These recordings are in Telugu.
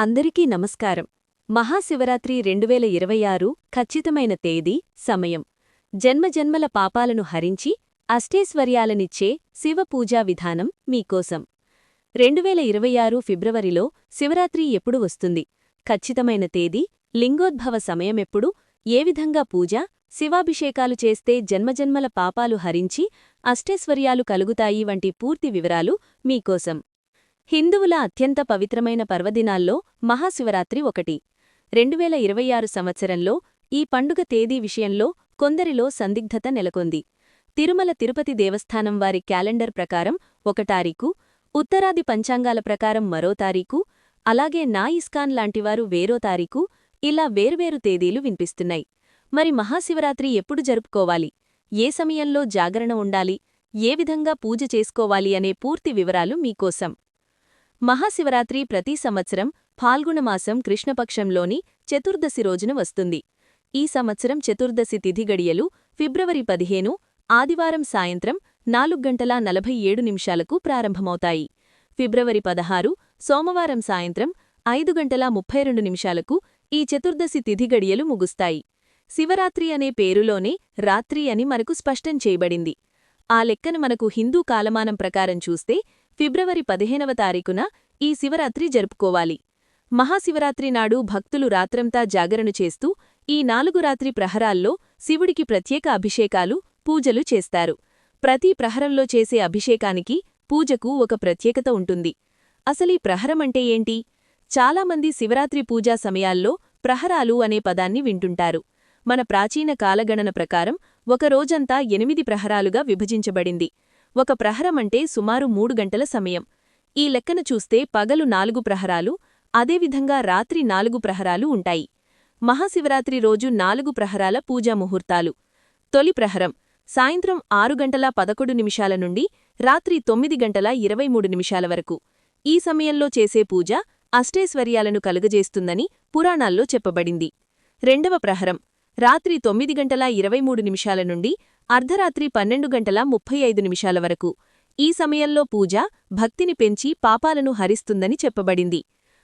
అందరికీ నమస్కారం. మహాశివరాత్రి రెండువేల ఇరవై ఆరు ఖచ్చితమైన తేదీ సమయం. జన్మజన్మల పాపాలను హరించి అష్టేశ్వర్యాలనిచ్చే శివ పూజా విధానం మీకోసం. రెండువేల ఇరవై ఆరు ఫిబ్రవరిలో శివరాత్రి ఎప్పుడు వస్తుంది? ఖచ్చితమైన తేదీ లింగోద్భవ సమయమెప్పుడు ఏ విధంగా పూజ శివాభిషేకాలు చేస్తే జన్మజన్మల పాపాలు హరించి అష్టైశ్వర్యాలు కలుగుతాయి వంటి పూర్తి వివరాలు మీకోసం. హిందువుల అత్యంత పవిత్రమైన పర్వదినాల్లో మహాశివరాత్రి ఒకటి. రెండువేల ఇరవై ఆరు సంవత్సరంలో ఈ పండుగ తేదీ విషయంలో కొందరిలో సందిగ్ధత నెలకొంది. తిరుమల తిరుపతి దేవస్థానం వారి క్యాలెండర్ ప్రకారం ఒక తారీఖు ఉత్తరాది పంచాంగాల ప్రకారం మరో తారీఖు అలాగే నా ఇస్కాన్ లాంటివారు వేరో తారీఖు ఇలా వేర్వేరు తేదీలు వినిపిస్తున్నాయి. మరి మహాశివరాత్రి ఎప్పుడు జరుపుకోవాలి? ఏ సమయంలో జాగరణ ఉండాలి? ఏ విధంగా పూజ చేసుకోవాలి? అనే పూర్తి వివరాలు మీకోసం. మహాశివరాత్రి ప్రతి సంవత్సరం ఫాల్గుణమాసం కృష్ణపక్షంలోని చతుర్దశి రోజున వస్తుంది. ఈ సంవత్సరం చతుర్దశి తిథి గడియలు ఫిబ్రవరి పదిహేను ఆదివారం సాయంత్రం నాలుగు గంటల నలభై ఏడు నిమిషాలకు ప్రారంభమవుతాయి. ఫిబ్రవరి పదహారు సోమవారం సాయంత్రం ఐదు గంటల ముప్పై రెండు నిమిషాలకు ఈ చతుర్దశి తిథి గడియలు ముగుస్తాయి. శివరాత్రి అనే పేరులోనే రాత్రి అని మనకు స్పష్టం చేయబడింది. ఆ లెక్కన మనకు హిందూ కాలమానం ప్రకారం చూస్తే ఫిబ్రవరి పదిహేనవ తారీఖున ఈ శివరాత్రి జరుపుకోవాలి. మహాశివరాత్రి నాడు భక్తులు రాత్రంతా జాగరణ చేస్తూ ఈ నాలుగు రాత్రి ప్రహరాల్లో శివుడికి ప్రత్యేక అభిషేకాలు పూజలు చేస్తారు. ప్రతి ప్రహరంలో చేసే అభిషేకానికి పూజకు ఒక ప్రత్యేకత ఉంటుంది. అసలీ ప్రహరమంటే ఏంటి? చాలామంది శివరాత్రి పూజా సమయాల్లో ప్రహరాలు అనే పదాన్ని వింటుంటారు. మన ప్రాచీన కాలగణన ప్రకారం ఒక రోజంతా ఎనిమిది ప్రహరాలుగా విభజించబడింది. ఒక ప్రహరమంటే సుమారు మూడు గంటల సమయం. ఈ లెక్కన చూస్తే పగలు నాలుగు ప్రహరాలు అదేవిధంగా రాత్రి నాలుగు ప్రహరాలు ఉంటాయి. మహాశివరాత్రి రోజు నాలుగు ప్రహరాల పూజా ముహూర్తాలు. తొలి ప్రహరం సాయంత్రం ఆరు గంటల పదకొండు నిమిషాల నుండి రాత్రి తొమ్మిది గంటల ఇరవై మూడు నిమిషాల వరకు. ఈ సమయంలో చేసే పూజ అష్టైశ్వర్యాలను కలుగజేస్తుందని పురాణాల్లో చెప్పబడింది. రెండవ ప్రహరం రాత్రి తొమ్మిది గంటల ఇరవై మూడు నిమిషాల నుండి అర్ధరాత్రి పన్నెండు గంటల ముప్పై ఐదు నిమిషాల వరకు. ఈ సమయంలో పూజ భక్తిని పెంచి పాపాలను హరిస్తుందని చెప్పబడింది.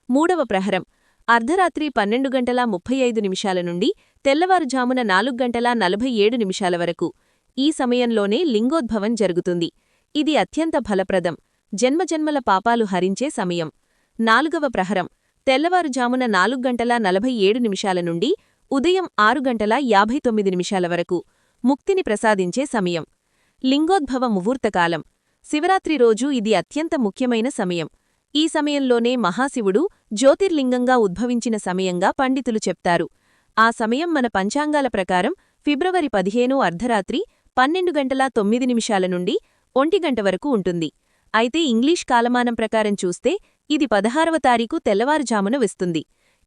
మూడవ ప్రహరం. అర్ధరాత్రి పన్నెండు గంటల ముప్పై ఐదు నిమిషాల నుండి తెల్లవారుజామున నాలుగు గంటల నలభై ఏడు నిమిషాల వరకు. ఈ సమయంలోనే లింగోద్భవం జరుగుతుంది. ఇది అత్యంత ఫలప్రదం. జన్మజన్మల పాపాలు హరించే సమయం. నాలుగవ ప్రహరం. తెల్లవారుజామున నాలుగు గంటల నలభై ఏడు నిమిషాల నుండి ఉదయం ఆరు గంటల యాభై తొమ్మిది నిమిషాల వరకు ముక్తిని ప్రసాదించే సమయం. లింగోద్భవ ముహూర్తకాలం. శివరాత్రి రోజు ఇది అత్యంత ముఖ్యమైన సమయం. ఈ సమయంలోనే మహాశివుడు జ్యోతిర్లింగంగా ఉద్భవించిన సమయంగా పండితులు చెప్తారు. ఆ సమయం మన పంచాంగాల ప్రకారం ఫిబ్రవరి పదిహేను అర్ధరాత్రి పన్నెండు గంటల తొమ్మిది నిమిషాల నుండి ఒంటి గంట వరకు ఉంటుంది. అయితే ఇంగ్లీష్ కాలమానం ప్రకారం చూస్తే ఇది పదహారవ తారీఖు తెల్లవారుజామున వస్తుంది.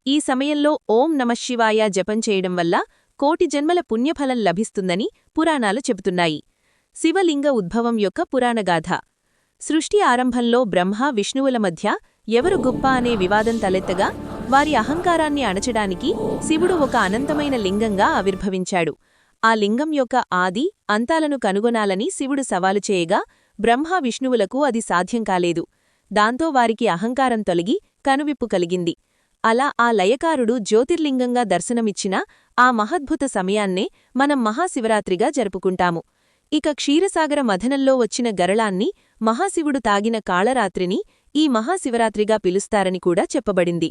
ఈ సమయంలో ఓం నమశివాయ జపం చేయడం వల్ల కోటి జన్మల పుణ్యఫలం లభిస్తుందని పురాణాలు చెబుతున్నాయి. శివలింగ ఉద్భవం యొక్క పురాణగాథ. సృష్టి ఆరంభంలో బ్రహ్మ విష్ణువుల మధ్య ఎవరు గొప్ప అనే వివాదం తలెత్తగా వారి అహంకారాన్ని అణచడానికి శివుడు ఒక అనంతమైన లింగంగా ఆవిర్భవించాడు. ఆ లింగం యొక్క ఆది అంతాలను కనుగొనాలని శివుడు సవాలు చేయగా బ్రహ్మ విష్ణువులకు అది సాధ్యం కాలేదు. దాంతో వారికి అహంకారం తొలగి కనువిప్పు కలిగింది. అలా ఆ లయకారుడు జ్యోతిర్లింగంగా దర్శనమిచ్చిన ఆ మహద్భుత సమయాన్నే మనం మహాశివరాత్రిగా జరుపుకుంటాము. ఇక క్షీరసాగర మథనంలో వచ్చిన గరళాన్ని మహాశివుడు తాగిన కాళరాత్రిని ఈ మహాశివరాత్రిగా పిలుస్తారని కూడా చెప్పబడింది.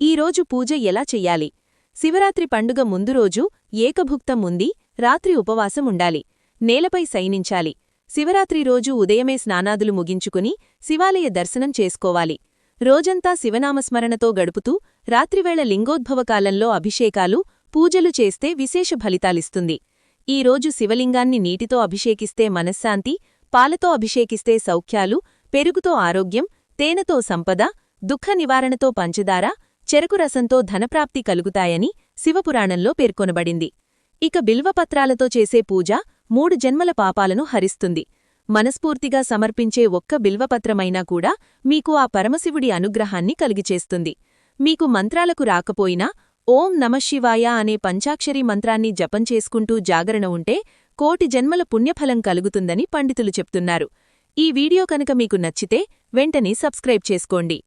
ఈరోజు పూజ ఎలా చెయ్యాలి? శివరాత్రి పండుగ ముందు రోజు ఏకభుక్తం ఉంది రాత్రి ఉపవాసం ఉండాలి నేలపై సైనించాలి శివరాత్రి రోజు ఉదయమే స్నానాదులు ముగించుకుని శివాలయ దర్శనం చేసుకోవాలి. రోజంతా శివనామస్మరణతో గడుపుతూ రాత్రివేళ లింగోద్భవకాలంలో అభిషేకాలు పూజలు చేస్తే విశేష ఫలితాలిస్తుంది. ఈ రోజు శివలింగాన్ని నీటితో అభిషేకిస్తే మనశ్శాంతి పాలతో అభిషేకిస్తే సౌఖ్యాలు పెరుగుతో ఆరోగ్యం తేనెతో సంపద దుఃఖ నివారణతో పంచదార చెరకు రసంతో ధనప్రాప్తి కలుగుతాయని శివపురాణంలో పేర్కొనబడింది. ఇక బిల్వపత్రాలతో చేసే పూజ మూడు జన్మల పాపాలను హరిస్తుంది. మనస్ఫూర్తిగా సమర్పించే ఒక్క బిల్వపత్రమైనా కూడా మీకు ఆ పరమశివుడి అనుగ్రహాన్ని కలిగిచేస్తుంది. మీకు మంత్రాలకు రాకపోయినా ఓం నమశివాయ అనే పంచాక్షరీ మంత్రాన్ని జపం చేసుకుంటూ జాగరణ ఉంటే కోటి జన్మల పుణ్యఫలం కలుగుతుందని పండితులు చెప్తున్నారు. ఈ వీడియో కనుక మీకు నచ్చితే వెంటనే సబ్స్క్రైబ్ చేసుకోండి.